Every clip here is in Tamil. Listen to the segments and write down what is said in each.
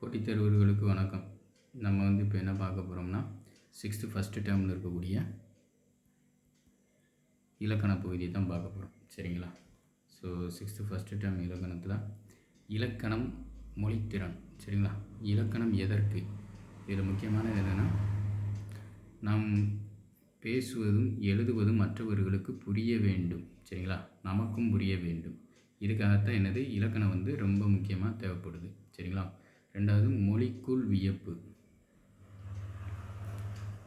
போட்டித் தேர்வர்களுக்கு வணக்கம். நம்ம வந்து இப்போ என்ன பார்க்க போகிறோம்னா சிக்ஸ்த்து ஃபஸ்ட்டு டேர்மில் இருக்கக்கூடிய இலக்கண பகுதியை தான் பார்க்க போகிறோம் சரிங்களா? ஸோ சிக்ஸ்த்து ஃபஸ்ட்டு டேர்ம் இலக்கணத்தில் இலக்கணம் மொழித்திறன். சரிங்களா? இலக்கணம் எதற்கு? இதில் முக்கியமானது என்னென்னா நாம் பேசுவதும் எழுதுவதும் மற்றவர்களுக்கு புரிய வேண்டும். சரிங்களா? நமக்கும் புரிய வேண்டும். இதுக்காகத்தான் என்னது? இலக்கணம் வந்து ரொம்ப முக்கியமாக தேவைப்படுது. சரிங்களா? ரெண்டாவது மொழிக்குள் வியப்பு.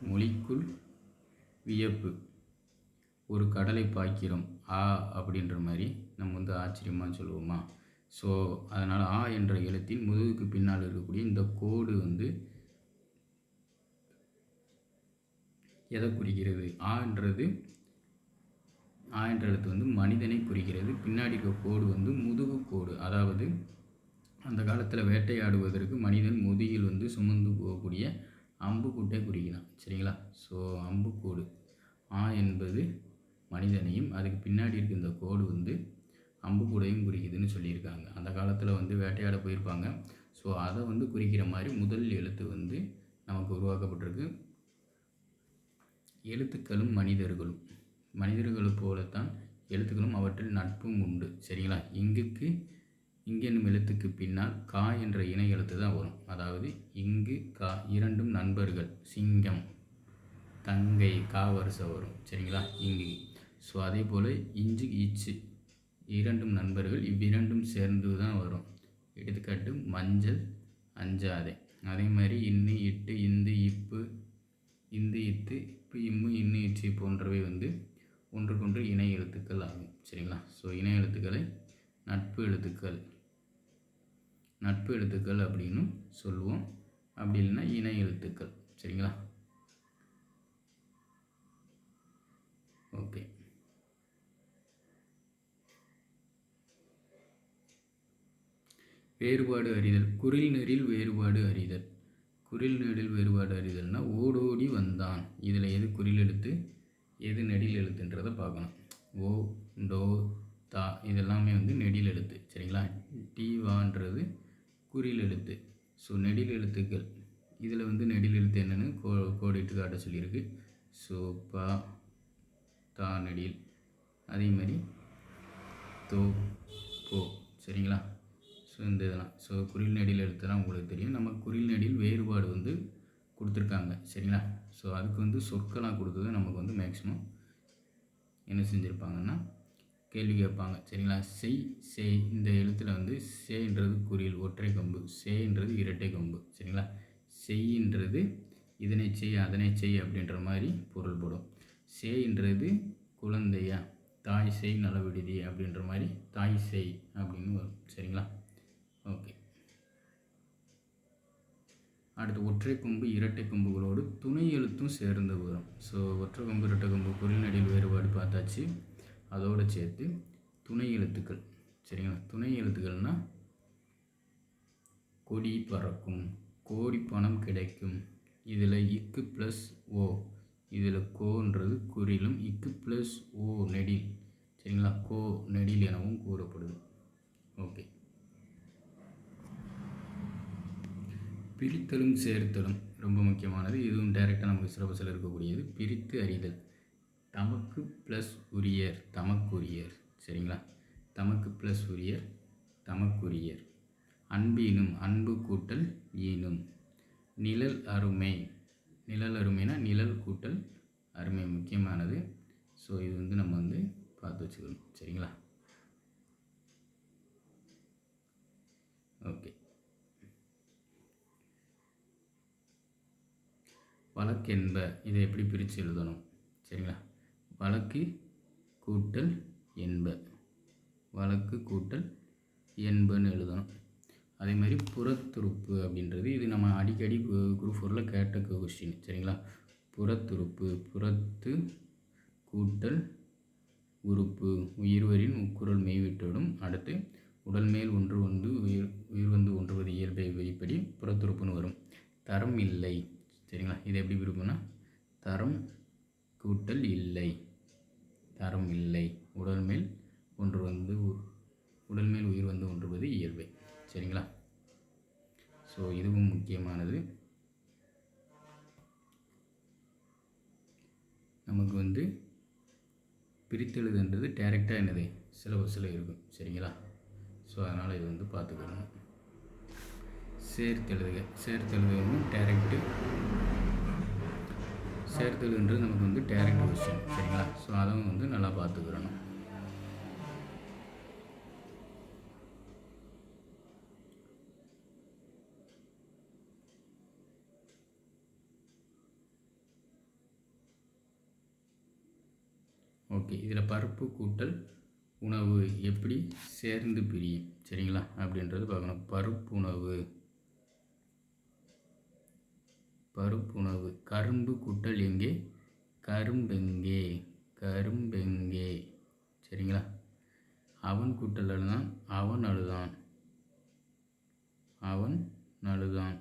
மொழிக்குள் வியப்பு. ஒரு கடலை பாய்க்கிறோம் ஆ அப்படின்ற மாதிரி நம்ம வந்து ஆச்சரியமாக சொல்லுவோமா? ஸோ அதனால் ஆ என்ற எழுத்தின் முதுகுக்கு பின்னால் இருக்கக்கூடிய இந்த கோடு வந்து எதை குறிக்கிறது? ஆன்றது ஆ என்ற எழுத்து வந்து மனிதனை குறிக்கிறது. பின்னாடி இருக்க கோடு வந்து முதுகு கோடு. அதாவது அந்த காலத்தில் வேட்டையாடுவதற்கு மனிதன் முதுகில் வந்து சுமந்து போகக்கூடிய அம்புக்கூட்டை குறிக்கலாம் சரிங்களா? ஸோ அம்புக்கூடு. ஆ என்பது மனிதனையும் அதுக்கு பின்னாடி இருக்க இந்த கோடு வந்து அம்புக்கூடையும் குறிக்குதுன்னு சொல்லியிருக்காங்க. அந்த காலத்தில் வந்து வேட்டையாட போயிருப்பாங்க. ஸோ அதை வந்து குறிக்கிற மாதிரி முதல் எழுத்து வந்து நமக்கு உருவாக்கப்பட்டிருக்கு. எழுத்துக்களும் மனிதர்களும். மனிதர்கள் போலத்தான் எழுத்துக்களும் அவற்றில் நட்பும் உண்டு. சரிங்களா? இங்குக்கு இங்கு என்னும் எழுத்துக்கு பின்னால் கா என்ற இணை எழுத்து தான் வரும். அதாவது இங்கு கா இரண்டும் நண்பர்கள். சிங்கம். தங்கை கா வரிசை வரும். சரிங்களா? இங்கு. ஸோ அதே போல் இஞ்சு இச்சு இரண்டும் நண்பர்கள். இவ்விரண்டும் சேர்ந்து தான் வரும். எடுத்துக்காட்டு மஞ்சள் அஞ்சாதே. அதே மாதிரி இன்னு இட்டு இந்து இப்பு இந்து இத்து இப்பு இம்மு இன்னு இச்சு போன்றவை வந்து ஒன்றுக்கொன்று இணை எழுத்துக்கள் ஆகும். சரிங்களா? ஸோ இணை எழுத்துக்களை நட்பு எழுத்துக்கள் நட்பு எழுத்துக்கள் அப்படின்னு சொல்லுவோம். அப்படி இல்லைன்னா இணை எழுத்துக்கள். சரிங்களா? ஓகே. வேறுபாடு அறிதல். குரில் நெறில் வேறுபாடு அறிதல். குரில் நெடில் வேறுபாடு அறிதல்னா ஓடோடி வந்தான். இதில் எது குறில் எழுத்து? எது நெடில் எழுத்துன்றதை பார்க்கணும். ஓ டோ தா இதெல்லாமே வந்து நெடில் எழுத்து. சரிங்களா? டீவான்றது குறில் எழுத்து. ஸோ நெடில் எழுத்துக்கள். இதில் வந்து நெடில் எழுத்து என்னென்னு கோ கோடிட்டு காட்ட சொல்லியிருக்கு. ஸோ பா தா நெடில். அதே மாதிரி தோ போ. சரிங்களா? ஸோ இந்த இதெல்லாம். ஸோ குறில் நெடில் எழுத்துலாம் உங்களுக்கு தெரியும். நம்ம குறில் நெடில் வேறுபாடு வந்து கொடுத்துருக்காங்க. சரிங்களா? ஸோ அதுக்கு வந்து சொற்களாக கொடுத்தது நமக்கு வந்து மேக்ஸிமம் என்ன செஞ்சுருப்பாங்கன்னா கேள்வி கேட்பாங்க. சரிங்களா? செய் சே இந்த எழுத்தில் வந்து சேன்றது குறியல் ஒற்றை கொம்பு. சேன்றது இரட்டை கொம்பு. சரிங்களா? செய்ன்றது இதனை செய் அதனை செய் அப்படின்ற மாதிரி பொருள்படும் சேன்றது குழந்தையா? தாய் செய் நலவிடுதி அப்படின்ற மாதிரி தாய் செய் அப்படின்னு வரும். சரிங்களா? ஓகே. அடுத்து ஒற்றை கொம்பு இரட்டை கொம்புகளோடு துணை எழுத்தும் சேர்ந்து வரும். ஸோ ஒற்றை கொம்பு இரட்டை கொம்பு குறிநடில் வேறுபாடு பார்த்தாச்சு. அதோடு சேர்த்து துணை எழுத்துக்கள். சரிங்களா? துணை எழுத்துக்கள்னால் கொடி பறக்கும் கோடி பணம் கிடைக்கும். இதில் இக்கு ப்ளஸ் ஓ இதில் கோன்றது குறிலும் இக்கு ப்ளஸ் ஓ நெடில். சரிங்களா? கோ நெடில் எனவும் கூறப்படுது. ஓகே. பிரித்தலும் சேர்த்தலும் ரொம்ப முக்கியமானது. இதுவும் டைரெக்டாக நமக்கு சிலபஸில் இருக்கக்கூடியது. பிரித்து அறிதல். தமக்கு ப்ளஸ் உரியர் தமக்குரியர். சரிங்களா? தமக்கு ப்ளஸ் உரியர் தமக்குரியர். அன்பீனும் அன்பு கூட்டல் ஈனும். நிழல் அருமை. நிழல் அருமைனா நிழல் கூட்டல் அருமை. முக்கியமானது. ஸோ இது வந்து நம்ம வந்து பார்த்து வச்சுக்கணும். சரிங்களா? ஓகே வழக்கென்ப இதை எப்படி பிரித்து எழுதணும்? சரிங்களா? வழக்கு கூட்டல் என்ப. வழக்கு கூட்டல் என்பன்னு எழுதணும். அதே மாதிரி புறத்துறுப்பு அப்படின்றது இது நம்ம அடிக்கடி குரூப் ஃபோரில் கேட்ட கொஸ்டின் சரிங்களா? புறத்துறுப்பு புறத்து கூட்டல் உறுப்பு. உயிர்வரின் உக்குரல் மெய்விட்டோடும் அடுத்து உடல் மேல் ஒன்று வந்து உயிர் உயிர் வந்து ஒன்றுவது இயல்பை வெளிப்படி புறத்துறுப்புன்னு வரும். தரம் இல்லை. சரிங்களா? இது எப்படி விருப்பம்னா தரம் கூட்டல் இல்லை. தரம் இல்லை. உடல் மேல் ஒன்று வந்து உடல் மேல் உயிர் வந்து ஒன்றுவது இயல்பை. சரிங்களா? ஸோ இதுவும் முக்கியமானது. நமக்கு வந்து பிரித்தெழுதுன்றது டேரெக்டாக என்னது? சிலபஸில் இருக்கும். சரிங்களா? ஸோ அதனால் இது வந்து பார்த்துக்கணும். சேர்த்தெழுதுக. சேர்த்தெழுதுகளும் டேரெக்டு சேர்த்தெழுதுன்றது நமக்கு வந்து டேரக்ட் கொஸ்டின் சரிங்களா? ஸோ அதுவும் வந்து நல்லா பார்த்துக்கிறணும். ஓகே இதில் பருப்பு கூட்டல் உணவு எப்படி சேர்ந்து பிரியும் சரிங்களா? அப்படின்றது பார்க்கணும். பருப்பு உணவு. பருப்புணவு. கரும்பு குட்டல் எங்கே? கரும்பெங்கே? கரும்பெங்கே. சரிங்களா? அவன் குட்டல் அழுதான் அவன் அழுதான். அவன் அழுதான்.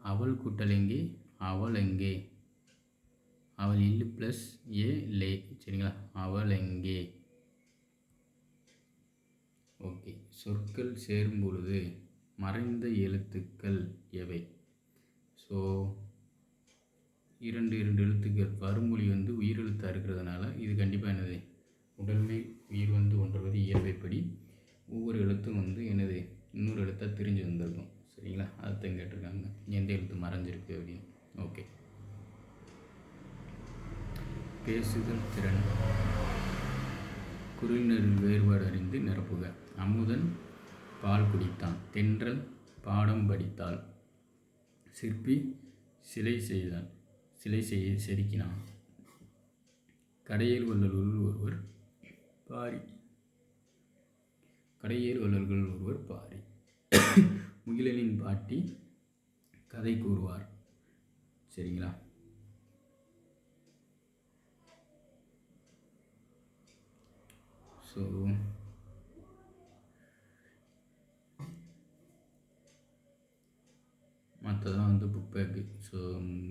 அவள் குட்டல் எங்கே? அவள் எங்கே? அவள் இல்லு ப்ளஸ் ஏ லே. சரிங்களா? அவள் எங்கே? ஓகே. சொற்கள் சேரும் பொழுது மறைந்த எழுத்துக்கள் எவை? ஸோ இரண்டு இரண்டு எழுத்துக்கள். வருமொழி வந்து உயிரெழுத்தாக இருக்கிறதுனால இது கண்டிப்பாக என்னது? உடல்மை உயிர் வந்து ஒன்றுவது இயல்பைப்படி ஒவ்வொரு எழுத்தும் வந்து என்னது? இன்னொரு எழுத்தாக தெரிஞ்சு வந்திருக்கும். சரிங்களா? அதைத்தான் கேட்டிருக்காங்க. எந்த எழுத்து மறைஞ்சிருக்கு அப்படின்னு. ஓகே பேசுதல் திறன். குரலினரின் வேறுபாடு அறிந்து நிரப்புக. அமுதன் பால் குடித்தான். தென்றல் பாடம் படித்தாள். சிற்பி சிலை செய்தான் சிலை செய்ய செதுக்கினான். கடையில் வள்ளல்கள் ஒருவர் பாரி. கடையில் வள்ளல்கள் ஒருவர் பாரி. முகிலனின் பாட்டி கதை கூறுவார். சரிங்களா? ஸோ மற்றதெல்லாம் வந்து புக் பேக்கு ஸோ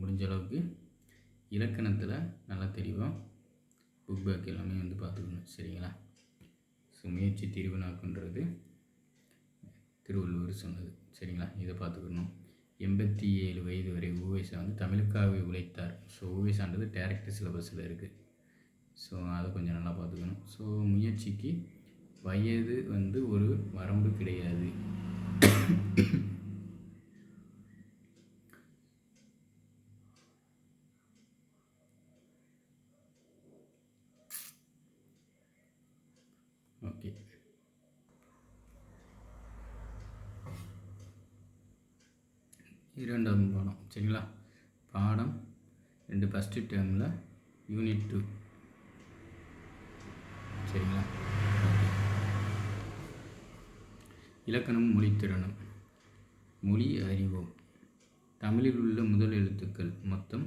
முடிஞ்ச அளவுக்கு இலக்கணத்தில் நல்லா தெளிவாக புக் பேக் எல்லாமே வந்து பார்த்துக்கணும். சரிங்களா? ஸோ முயற்சி திருவினாக்குன்றது திருவள்ளுவர் சொன்னது. சரிங்களா? இதை பார்த்துக்கணும். எண்பத்தி ஏழு வயது வரை ஓவேசா வந்து தமிழுக்காகவே உழைத்தார். ஸோ ஓவேசான்றது டேரக்ட் சிலபஸில் இருக்குது ஸோ அதை கொஞ்சம் நல்லா பார்த்துக்கணும். ஸோ முயற்சிக்கு வயது வந்து ஒரு வரம்பு கிடையாது. ஓகே இரண்டாவது பாடம் சரிங்களா? பாடம் ரெண்டு ஃபஸ்ட்டு டேர்மில் யூனிட் டூ சரிங்களா? இலக்கணம் மொழித்திறனும் மொழி அறிவோம் தமிழில் உள்ள முதல் எழுத்துக்கள் மொத்தம்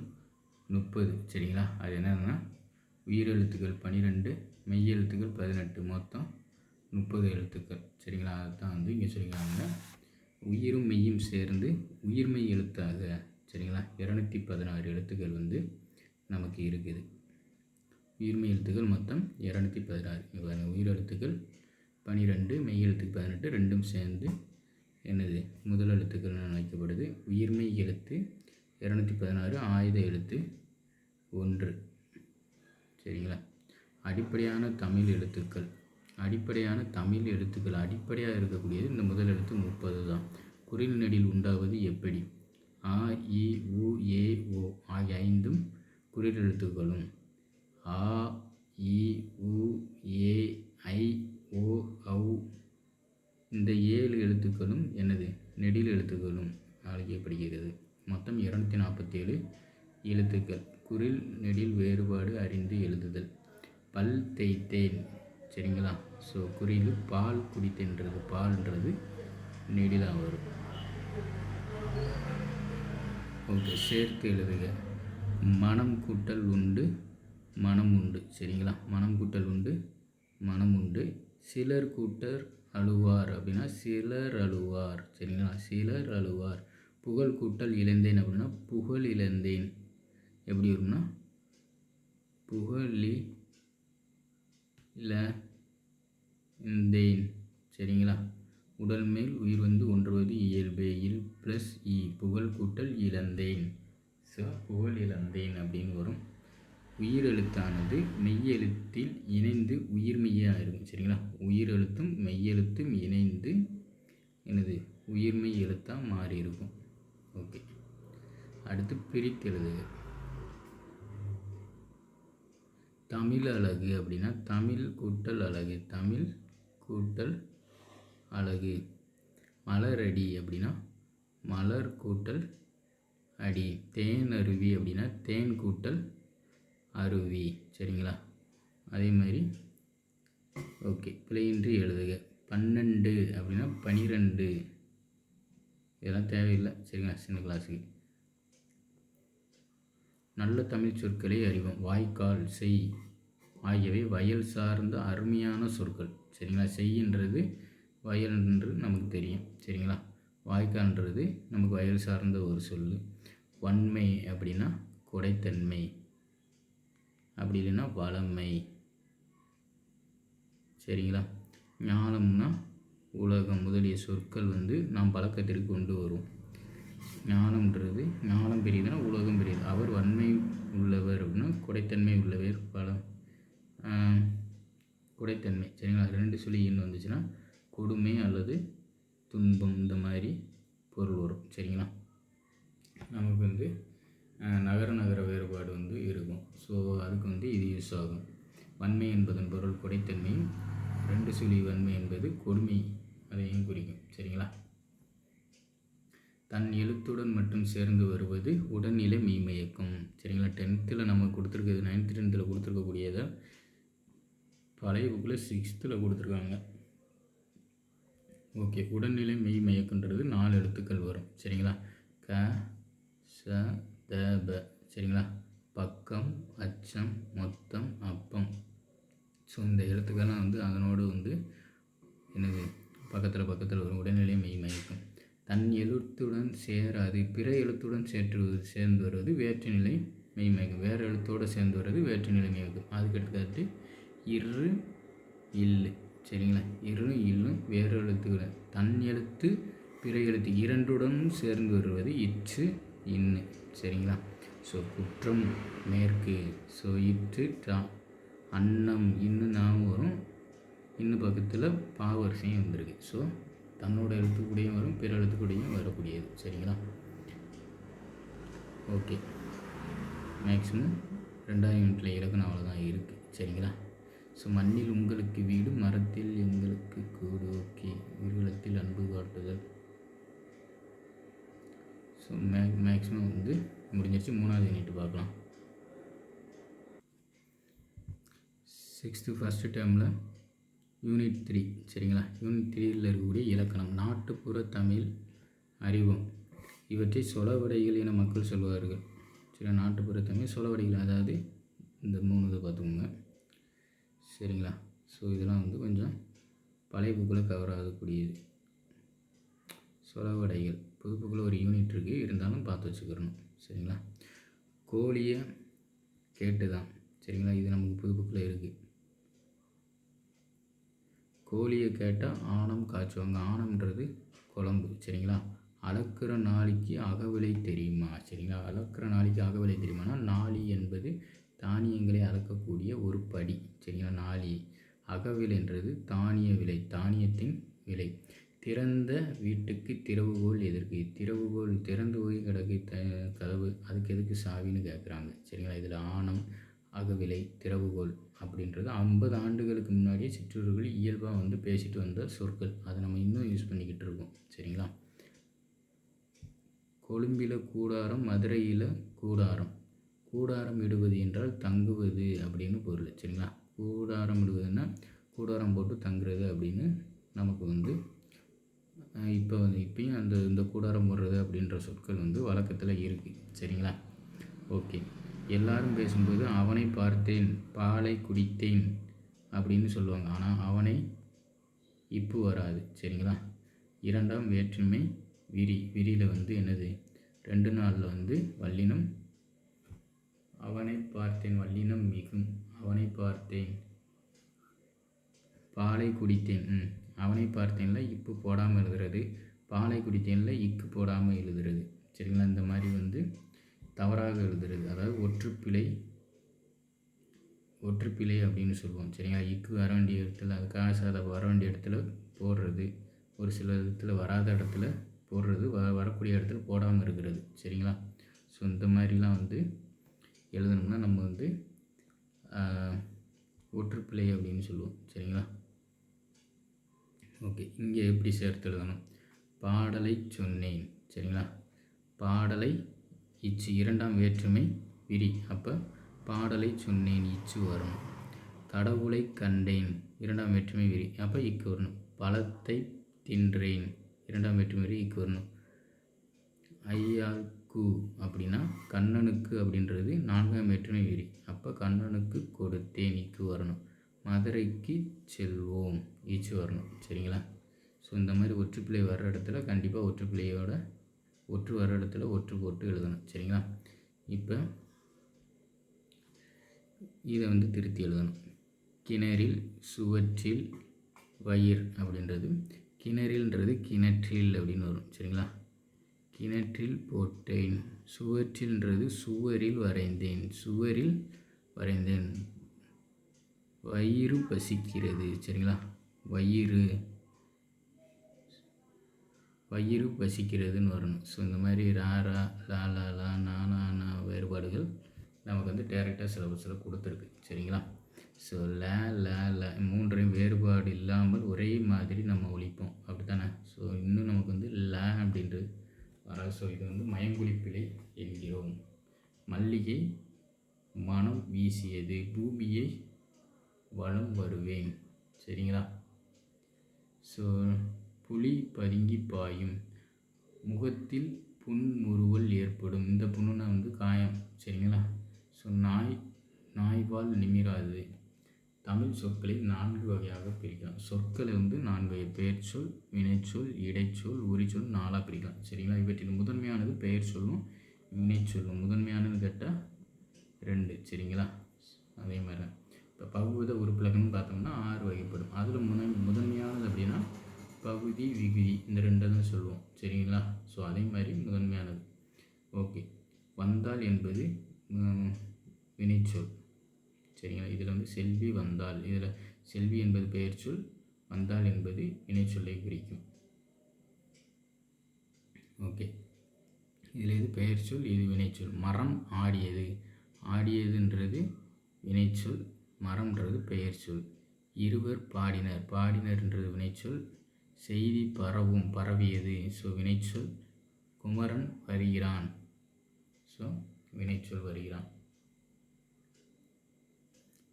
முப்பது சரிங்களா? அது என்னென்னா உயிரெழுத்துக்கள் பன்னிரெண்டு மெய்யெழுத்துக்கள் பதினெட்டு மொத்தம் முப்பது எழுத்துக்கள். சரிங்களா? அதுதான் வந்து இங்கே சொல்லிக்கிறாங்க. உயிரும் மெய்யும் சேர்ந்து உயிர்மெய் எழுத்தாக. சரிங்களா? இரநூத்தி பதினாறு எழுத்துக்கள் வந்து நமக்கு இருக்குது. உயிர்மெய் எழுத்துக்கள் மொத்தம் இரநூத்தி பதினாறு உயிர் எழுத்துக்கள் பனிரெண்டு மெய் எழுத்துக்கு பதினெட்டு ரெண்டும் சேர்ந்து என்னது? முதல் எழுத்துக்கள் அழைக்கப்படுது. உயிர்மெய் எழுத்து இரநூத்தி பதினாறு ஆயுத எழுத்து ஒன்று. சரிங்களா? அடிப்படையான தமிழ் எழுத்துக்கள். அடிப்படையான தமிழ் எழுத்துக்கள் அடிப்படையாக இருக்கக்கூடியது இந்த முதல் எழுத்து முப்பது தான். குறில் நெடில் உண்டாவது எப்படி? ஆ இ உ ஏ ஓ ஆகிய ஐந்தும் குறில் எழுத்துக்களும். ஆ இ உ ஏ ஐ ஓ ஔ இந்த ஏழு எழுத்துக்களும் என்னது? நெடில் எழுத்துக்களும் அழைக்கப்படுகிறது. மொத்தம் இரநூத்தி நாற்பத்தேழு எழுத்துக்கள். குறில் நெடில் வேறுபாடு அறிந்து எழுதுதல். பல் தேய்த்தேன். சரிங்களா? ஸோ குறியில் பால் குடித்தேன்றது. பால்ன்றது நெடிலாக வரும் ஓகே சேர்த்து எழுதுக. மனம் கூட்டல் உண்டு மனம் உண்டு. சரிங்களா? மனம் கூட்டல் உண்டு மனம் உண்டு. சிலர் கூட்டர் அழுவார் அப்படின்னா சிலர் அழுவார். சரிங்களா? சிலர் அழுவார். புகழ் கூட்டல் இழந்தேன் அப்படின்னா புகழ் இழந்தேன். எப்படி வரும்னா புகழி இல்லை. இந்தேன். சரிங்களா? உடல் மேல் உயிர் வந்து ஒன்றுவது இயல்பே. இல் ப்ளஸ் இ. புகழ் கூட்டல் இழந்தேன். ஸோ புகழ் இழந்தேன் அப்படின்னு வரும். உயிரெழுத்தானது மெய்யெழுத்தில் இணைந்து உயிர்மெய்யாக இருக்கும். சரிங்களா? உயிரெழுத்தும் மெய்யெழுத்தும் இணைந்து எனது உயிர்மெய் எழுத்தாக மாறி இருக்கும். ஓகே. அடுத்து பிரித்து எழுதுக தமிழ் அழகு அப்படின்னா தமிழ் கூட்டல் அழகு தமிழ் கூட்டல் அழகு. மலரடி அப்படின்னா மலர் கூட்டல் அடி. தேன் அருவி அப்படின்னா தேன் கூட்டல் அருவி. சரிங்களா? அதே மாதிரி ஓகே. பிழையின்றி எழுதுக. பன்னெண்டு அப்படின்னா பனிரெண்டு. இதெல்லாம் தேவையில்லை. சரிங்களா? சின்ன கிளாஸுக்கு நல்ல தமிழ் சொற்களை அறிவோம். வாய்க்கால் செய். ஆகியவை வயல் சார்ந்த அருமையான சொற்கள். சரிங்களா? செய்யின்றது வயல்ன்றது நமக்கு தெரியும். சரிங்களா? வாய்க்கால்ன்றது நமக்கு வயல் சார்ந்த ஒரு சொல் வன்மை அப்படின்னா கொடைத்தன்மை. அப்படி இல்லைன்னா வளமை. சரிங்களா? ஞானம்னா உலகம். முதலிய சொற்கள் வந்து நாம் பழக்கத்திற்கு கொண்டு வரும். ஞானம்ன்றது ஞானம் பெரியதுன்னா உலகம் பெரியது. அவர் வன்மை உள்ளவர் அப்படின்னா கொடைத்தன்மை உள்ளவர். பலம் குடைத்தன்மை. சரிங்களா? ரெண்டு சொல்லி எண் வந்துச்சுன்னா கொடுமை அல்லது துன்பம் இந்த மாதிரி பொருள் வரும். சரிங்களா? நமக்கு வந்து நகர நகர வேறுபாடு வந்து இருக்கும். ஸோ அதுக்கு வந்து இது யூஸ் ஆகும். வன்மை என்பதன் பொருள் கொடைத்தன்மையும் ரெண்டு சுழி வன்மை என்பது கொடுமை அதையும் குறிக்கும். சரிங்களா? தன் எழுத்துடன் மட்டும் சேர்ந்து வருவது உடல்நிலை மீமயக்கும் சரிங்களா? டென்த்தில் நம்ம கொடுத்துருக்கிறது நைன்த்து டென்த்தில் கொடுத்துருக்கக்கூடியதை பழைய புக்கில் சிக்ஸ்த்தில் கொடுத்துருக்காங்க. ஓகே உடல்நிலை மெய்மயக்கன்றது நாலு எழுத்துக்கள் வரும். சரிங்களா? க ச த ப. சரிங்களா? பக்கம் அச்சம் மொத்தம் அப்பம். ஸோ இந்த எழுத்துக்கள்லாம் வந்து அதனோடு வந்து என்னது? பக்கத்தில் பக்கத்தில் வரும். உடல்நிலை மெய் மயக்கம். தன் எழுத்துடன் சேராது பிற எழுத்துடன் சேற்று சேர்ந்து வருவது வேற்றுநிலை மெய்மயக்கம் வேறு எழுத்தோடு சேர்ந்து வர்றது வேற்றுநிலை மயக்கம். அதுக்கு எடுத்துக்காட்டு இரு இல்லு. சரிங்களா? இரு இல்லும் வேறு எழுத்துக்களை. தன் எழுத்து பிற எழுத்து இரண்டுடனும் சேர்ந்து வருவது இச்சு இன்னு. சரிங்களா? ஸோ குற்றம் மேற்கு. ஸோ இட்டு டா அன்னம் இன்னும் ஞாபகம் வரும். இன்னும் பக்கத்தில் பாவரிசையும் வந்திருக்கு. ஸோ தன்னோட எழுத்துக்கூடையும் வரும் பிற எழுத்துக்கூடையும் வரக்கூடியது. சரிங்களா? ஓகே. மேக்ஸிமம் ரெண்டாயிரம் யூனிட்டில் இலக்கணம் அவ்வளோதான் இருக்குது சரிங்களா? ஸோ மண்ணில் உங்களுக்கு வீடு மரத்தில் எங்களுக்கு கூடு. ஓகே. உயிரிழத்தில் அன்பு காட்டுதல். ஸோ மே மேக்ஸிமம் வந்து முடிஞ்சிருச்சு. மூணாவது யூனிட் பார்க்கலாம். சிக்ஸ்த்து ஃபஸ்ட்டு டேர்மில் யூனிட் த்ரீ சரிங்களா? யூனிட் த்ரீயில் இருக்கக்கூடிய இலக்கணம். நாட்டுப்புற தமிழ் அறிவம் இவற்றை சொலவடைகள் என மக்கள் சொல்வார்கள். சில நாட்டுப்புற தமிழ் சொலவடைகள். அதாவது இந்த மூணு இதை பார்த்துக்கோங்க. சரிங்களா? ஸோ இதெல்லாம் வந்து கொஞ்சம் பழைய புக்கில் கவர் ஆகக்கூடியது. சொலவடைகள். புது புக்கில் ஒரு யூனிட் இருக்குது இருந்தாலும் பார்த்து வச்சுக்கிறணும். சரிங்களா? கோழியை கேட்டு தான் சரிங்களா? இது நமக்கு புது புக்கில் இருக்குது கோழியை கேட்டால் ஆணம் காய்ச்சுவாங்க. ஆணம்ன்றது குழம்பு. சரிங்களா? அளக்கிற நாளைக்கு அகவிலை தெரியுமா? சரிங்களா? அளக்கிற நாளைக்கு அகவிலை தெரியுமானா நாளி என்பது தானியங்களை அளக்கக்கூடிய ஒரு படி. சரிங்களா நாளி அகவிலைன்றது தானிய விலை தானியத்தின் விலை. திறந்த வீட்டுக்கு திறவுகோல் எதற்கு? திறவுகோல் திறந்து போய் கிடக்கு த கதவு அதுக்கு எதுக்கு சாவின்னு கேட்குறாங்க சரிங்களா? இதில் ஆணம் அகவிலை திறவுகோல் அப்படின்றது ஐம்பது ஆண்டுகளுக்கு முன்னாடியே சிற்றூர்கள் இயல்பாக வந்து பேசிட்டு வந்த சொற்கள். அதை நம்ம இன்னும் யூஸ் பண்ணிக்கிட்டு இருக்கோம். சரிங்களா? கொழும்பில் கூடாரம் மதுரையில் கூடாரம். கூடாரம் இடுவது என்றால் தங்குவது அப்படின்னு பொருள். சரிங்களா? கூடாரம் விடுவதுன்னா கூடாரம் போட்டு தங்குறது அப்படின்னு நமக்கு வந்து இப்போ வந்து இப்பயும் அந்த இந்த கூடாரம் போடுறது அப்படின்ற சொற்கள் வந்து வழக்கத்தில் இருக்குது சரிங்களா? ஓகே. எல்லாரும் பேசும்போது அவனை பார்த்தேன் பாலை குடித்தேன் அப்படின்னு சொல்லுவாங்க. ஆனால் அவனை இப்பு வராது. சரிங்களா? இரண்டாம் வேற்றுமை விரி விரியில் வந்து என்னது? ரெண்டு நாளில் வந்து வல்லினம் அவனை பார்த்தேன் வல்லினம் மிகும். அவனை பார்த்தேன். பாலை குடித்தேன். ம் அவனை பார்த்தேன்ல இப்போ போடாமல் எழுதுறது. பாலை குடித்தேன்ல இக்கு போடாமல் எழுதுறது. சரிங்களா? இந்த மாதிரி வந்து தவறாக எழுதுறது. அதாவது ஒற்றுப்பிழை ஒற்றுப்பிழை அப்படின்னு சொல்லுவோம். சரிங்களா? இக்கு வர வேண்டிய இடத்துல அதுக்காக காசாத வர வேண்டிய இடத்துல போடுறது. ஒரு சில இடத்துல வராத இடத்துல போடுறது. வ வரக்கூடிய இடத்துல போடாமல் இருக்கிறது சரிங்களா? ஸோ இந்த மாதிரிலாம் வந்து எழுதணும்னா நம்ம வந்து ஒற்றுப்பிழை அப்படின்னு சொல்லுவோம். சரிங்களா? ஓகே இங்கே எப்படி சேர்த்து எழுதணும்? பாடலை சொன்னேன். சரிங்களா? பாடலை இச்சு இரண்டாம் வேற்றுமை விரி. அப்போ பாடலை சொன்னேன் இச்சு வரும். கடவுளை கண்டேன் இரண்டாம் வேற்றுமை விரி. அப்போ இக்கு வரணும். பழத்தை தின்றேன் இரண்டாம் வேற்றுமை விரி இக்கு வரணும். கு அப்படின்னா கண்ணனுக்கு அப்படின்றது நான்காம் வேற்றுமை விரி. அப்போ கண்ணனுக்கு கொடுத்தேன் இக்கு வரணும். மதுரைக்கு செல்வோம். ஈச்சு வரணும். சரிங்களா? ஸோ இந்த மாதிரி ஒற்றுப்பிள்ளை வர்ற இடத்துல கண்டிப்பாக ஒற்றுப்பிள்ளையோட ஒற்று வர்ற இடத்துல ஒற்று போட்டு எழுதணும். சரிங்களா? இப்போ இதை வந்து திருத்தி எழுதணும். கிணறில் சுவற்றில் வயிர் அப்படின்றது. கிணறில்ன்றது கிணற்றில் அப்படின்னு வரும். சரிங்களா? கிணற்றில் போட்டேன். சுவற்றில்ன்றது சுவரில் வரைந்தேன். சுவரில் வரைந்தேன். வயிறு பசிக்கிறது. சரிங்களா? வயிறு. வயிறு பசிக்கிறதுன்னு வரணும். ஸோ இந்த மாதிரி ரா ரா லா லா லா நானா நா வேறுபாடுகள் நமக்கு வந்து டேரெக்டாக சிலபஸில் கொடுத்துருக்கு. சரிங்களா? ஸோ ல ல ல மூன்றையும் வேறுபாடு இல்லாமல் ஒரே மாதிரி நம்ம ஒழிப்போம். அப்படி தானே ஸோ இன்னும் நமக்கு வந்து ல அப்படின்றது வர ஸோ இது வந்து மயங்குளிப்பிலை என்கிறோம். மல்லிகை மனம் வீசியது பூமியை வளம் வருவேன். சரிங்களா? ஸோ புலி பதுங்கி பாயும். முகத்தில் புன்முறுவல் ஏற்படும். இந்த புண்ணுனா வந்து காயம். சரிங்களா? ஸோ நாய் நாய்வால் நிமிராது. தமிழ் சொற்களை நான்கு வகையாக பிரிக்கலாம். சொற்களை வந்து நான்கு வகை. பெயர் சொல் வினைச்சொல் இடைச்சொல் உரிச்சொல் நாலாக பிரிக்கலாம். சரிங்களா? இவற்றில் முதன்மையானது பெயர் சொல்லும் வினைச்சொல்லும் முதன்மையானது கேட்டால் ரெண்டு. சரிங்களா? அதே மாதிரி தான். இப்போ பகுவித உறுப்பிலக்கணம்னு பார்த்தோம்னா ஆறு வகைப்படும். அதில் முத முதன்மையானது அப்படின்னா பகுதி விகுதி. இந்த ரெண்டை தான் சொல்லுவோம். சரிங்களா? ஸோ அதே மாதிரி முதன்மையானது. ஓகே வந்தால் என்பது வினைச்சொல் சரிங்களா? இதில் வந்து செல்வி வந்தால் இதில் செல்வி என்பது பெயர் சொல் வந்தால் என்பது வினைச்சொல்லை குறிக்கும். ஓகே. இதில் இது பெயர் சொல் இது வினைச்சொல்? மரம் ஆடியது. ஆடியதுன்றது வினைச்சொல் மரம்ன்றது பெயர் சொல். இருவர் பாடினர். பாடினர்ன்றது வினைச்சொல். செய்தி பரவும் பரவியது. ஸோ வினைச்சொல் குமரன் வருகிறான். ஸோ வினைச்சொல் வருகிறான்.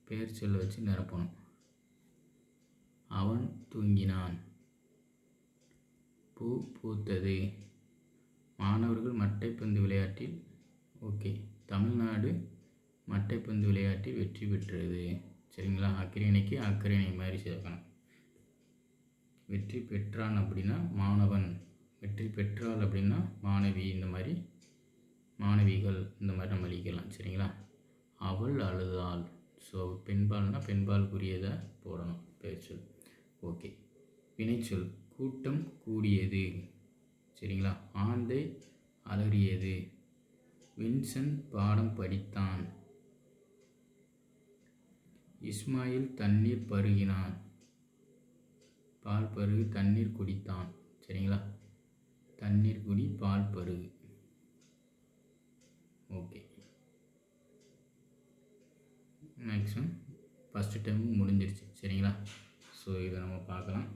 பெயர் சொல்ல வச்சு நிரப்பணும். அவன் தூங்கினான். பூ பூத்தது. மாணவர்கள் மட்டைப்பந்து விளையாட்டில் ஓகே தமிழ்நாடு மட்டைப்பந்து விளையாட்டில் வெற்றி பெற்றது. சரிங்களா? அக்கறையணைக்கு அக்கறையணை மாதிரி சேர்க்கணும். வெற்றி பெற்றான் அப்படின்னா மாணவன். வெற்றி பெற்றாள் அப்படின்னா மாணவி இந்த மாதிரி மாணவிகள் இந்த மாதிரி நம்ம அழிக்கலாம். சரிங்களா? அவள் அழுதாள். ஸோ பெண்பால்னால் பெண்பாலுக்குரியதை போடணும் பெயர்ச்சொல் ஓகே வினைச்சொல் கூட்டம் கூடியது. சரிங்களா? ஆந்தை அலறியது. வின்சன் பாடம் படித்தான். இஸ்மாயில் தண்ணீர் பருகினான். பால் பருகு தண்ணீர் குடித்தான். சரிங்களா? தண்ணீர் குடி பால் பருகு. ஓகே மேக்ஸிமம் ஃபஸ்ட்டு டைம் முடிஞ்சிருச்சு. சரிங்களா? ஸோ இதை நம்ம பார்க்கலாம்.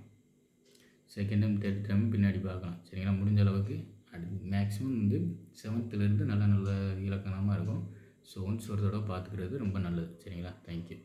செகண்ட் டைம் தேர்ட் டைம் பின்னாடி பார்க்கலாம். சரிங்களா? முடிஞ்ச அளவுக்கு அடுத்து மேக்ஸிமம் வந்து செவன்த்துலேருந்து நல்ல நல்ல இலக்கணமாக இருக்கும். ஸோ ஒன்ஸ் ஒரு தடவை பார்த்துக்கிறது ரொம்ப நல்லது. சரிங்களா? தேங்க்யூ